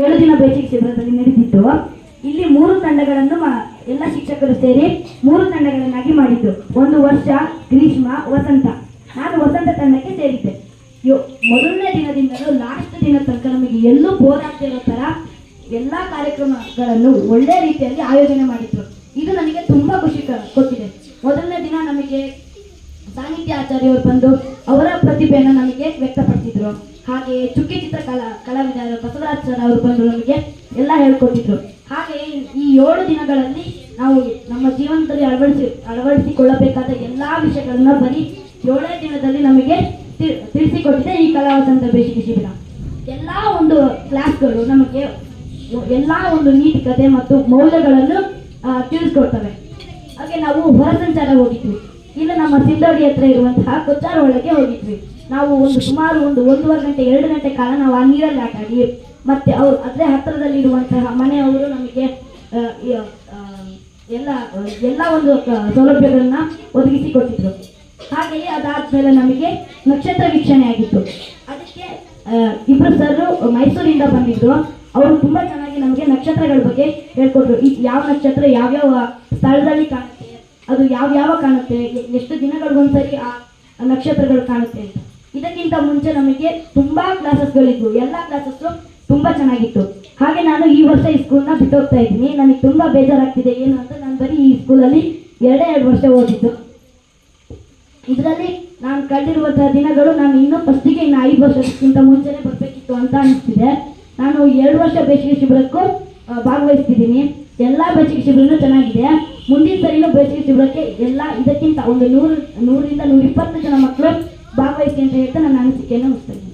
ಏಳು ದಿನ ಬೇಸಿಗೆ ಶಿಬಿರದಲ್ಲಿ ನಡೆದಿದ್ದು ಇಲ್ಲಿ ಮೂರು ತಂಡಗಳನ್ನು ಎಲ್ಲ ಶಿಕ್ಷಕರು ಸೇರಿ ಮೂರು ತಂಡಗಳನ್ನಾಗಿ ಮಾಡಿದ್ರು ಒಂದು ವರ್ಷ ಗ್ರೀಷ್ಮ, ವಸಂತ. ನಾನು ವಸಂತ ತಂಡಕ್ಕೆ ಸೇರಿದ್ದೆ. ಮೊದಲನೇ ದಿನದಿಂದಲೂ ಲಾಸ್ಟ್ ದಿನ ತನಕ ನಮಗೆ ಎಲ್ಲೂ ಬೋರ್ ಆಗ್ತಿರೋ ತರ ಎಲ್ಲಾ ಕಾರ್ಯಕ್ರಮಗಳನ್ನು ಒಳ್ಳೆ ರೀತಿಯಲ್ಲಿ ಆಯೋಜನೆ ಮಾಡಿದ್ರು. ಇದು ನನಗೆ ತುಂಬಾ ಖುಷಿ ಕೊಟ್ಟಿದೆ. ಮೊದಲನೇ ದಿನ ನಮಗೆ ಸಾಹಿತ್ಯ ಆಚಾರ್ಯವರು ಬಂದು ಅವರ ಪ್ರತಿಭೆಯನ್ನು ನಮಗೆ ವ್ಯಕ್ತಪಡಿಸಿದ್ರು. ಹಾಗೆ ಚುಕ್ಕಿ ಚಿತ್ರ ಕಲಾ ಕಲಾವಿದರು ಬಸವರಾಜ್ ಅವರು ಬಂದು ನಮಗೆ ಎಲ್ಲ ಹೇಳ್ಕೊಟ್ಟಿದ್ರು. ಹಾಗೆ ಈ ಏಳು ದಿನಗಳಲ್ಲಿ ನಾವು ನಮ್ಮ ಜೀವನದಲ್ಲಿ ಅಳವಡಿಸಿ, ಅಳವಡಿಸಿಕೊಳ್ಳಬೇಕಾದ ಎಲ್ಲಾ ವಿಷಯಗಳನ್ನ ಬರೀ ಏಳನೇ ದಿನದಲ್ಲಿ ನಮಗೆ ತಿಳಿಸಿಕೊಟ್ಟಿದೆ ಈ ಕಲಾ ವಸಂತ ಬೇಸಿಗೆ ಶಿಬಿರ. ಎಲ್ಲಾ ಒಂದು ಕ್ಲಾಸ್ಗಳು ನಮಗೆ ಎಲ್ಲಾ ಒಂದು ನೀತಿಕತೆ ಮತ್ತು ಮೌಲ್ಯಗಳನ್ನು ತಿಳಿಸ್ಕೊಡ್ತವೆ. ಹಾಗೆ ನಾವು ಹೊರ ಸಂಚಾರ ಹೋಗಿದ್ವಿ. ನಮ್ಮ ಸಿಂದೋಡಿ ಹತ್ರ ಇರುವಂತಹ ಕೊಚ್ಚಾರ ಒಳಗೆ ಹೋಗಿದ್ವಿ. ನಾವು ಒಂದು ಸುಮಾರು ಒಂದು ಒಂದೂವರೆ ಗಂಟೆ, ಎರಡು ಗಂಟೆ ಕಾಲ ನಾವು ಆ ನೀರಲ್ಲಿ ಆಟ ಮತ್ತೆ ಅವ್ರು ಅದೇ ಹತ್ತಿರದಲ್ಲಿ ಇರುವಂತಹ ಮನೆಯವರು ನಮಗೆ ಎಲ್ಲ ಎಲ್ಲ ಒಂದು ಸೌಲಭ್ಯಗಳನ್ನ ಒದಗಿಸಿ ಕೊಟ್ಟಿದ್ರು. ಹಾಗೆಯೇ ಅದಾದ್ಮೇಲೆ ನಮಗೆ ನಕ್ಷತ್ರ ವೀಕ್ಷಣೆ ಆಗಿತ್ತು. ಅದಕ್ಕೆ ಇಬ್ಬರು ಸರ್ ಮೈಸೂರಿಂದ ಬಂದಿದ್ರು. ಅವರು ತುಂಬಾ ಚೆನ್ನಾಗಿ ನಮಗೆ ನಕ್ಷತ್ರಗಳ ಬಗ್ಗೆ ಹೇಳ್ಕೊಟ್ರು. ಯಾವ ನಕ್ಷತ್ರ, ಯಾವ್ಯಾವ ಸ್ಥಳದಲ್ಲಿ ಕಾಣುತ್ತೆ ಅದು ಯಾವ ಯಾವ ಕಾಣುತ್ತೆ? ಎಷ್ಟು ದಿನಗಳಿಗೊಂದ್ಸರಿ ಆ ನಕ್ಷತ್ರಗಳು ಕಾಣುತ್ತೆ ಅಂತ. ಇದಕ್ಕಿಂತ ಮುಂಚೆ ನಮಗೆ ತುಂಬಾ ಕ್ಲಾಸಸ್ಗಳಿದ್ವು ಎಲ್ಲ ಕ್ಲಾಸಸ್ಸು ತುಂಬಾ ಚೆನ್ನಾಗಿತ್ತು. ಹಾಗೆ ನಾನು ಈ ವರ್ಷ ಈ ಸ್ಕೂಲ್ನ ಬಿಟ್ಟೋಗ್ತಾ ಇದ್ದೀನಿ. ನನಗೆ ತುಂಬಾ ಬೇಜಾರಾಗ್ತಿದೆ. ಏನು ಅಂತ ನಾನು ಬರೀ ಈ ಸ್ಕೂಲಲ್ಲಿ ಎರಡೇ ಎರಡು ವರ್ಷ ಓದಿದ್ದು. ಇದರಲ್ಲಿ ನಾನು ಕಳೆದಿರುವಂತಹ ದಿನಗಳು ನಾನು ಇನ್ನೂ ಫಸ್ಟಿಗೆ ಇನ್ನು ಐದು ವರ್ಷಕ್ಕಿಂತ ಮುಂಚೆನೆ ಬರಬೇಕಿತ್ತು ಅಂತ ಅನಿಸ್ತಿದೆ. ನಾನು ಎರಡು ವರ್ಷ ಬೇಸಿಗೆ ಶಿಬಿರಕ್ಕೂ ಭಾಗವಹಿಸ್ತಿದ್ದೀನಿ. ಎಲ್ಲ ಬೇಸಿಗೆ ಶಿಬಿರನೂ ಚೆನ್ನಾಗಿದೆ. ಮುಂದಿನ ಸರಿನೂ ಬೇಸಿಗೆ ಶಿಬಿರಕ್ಕೆ ಎಲ್ಲ ಇದಕ್ಕಿಂತ ಒಂದು ನೂರು ನೂರಿಂದ ನೂರಿಪ್ಪತ್ತು ಜನ ಮಕ್ಕಳು ಭಾಗವಹಿಸಿ ಅಂತ ಹೇಳ್ತಾ ನನ್ನ ಅನಿಸಿಕೆಯನ್ನು ಮುಗಿಸ್ತೇನೆ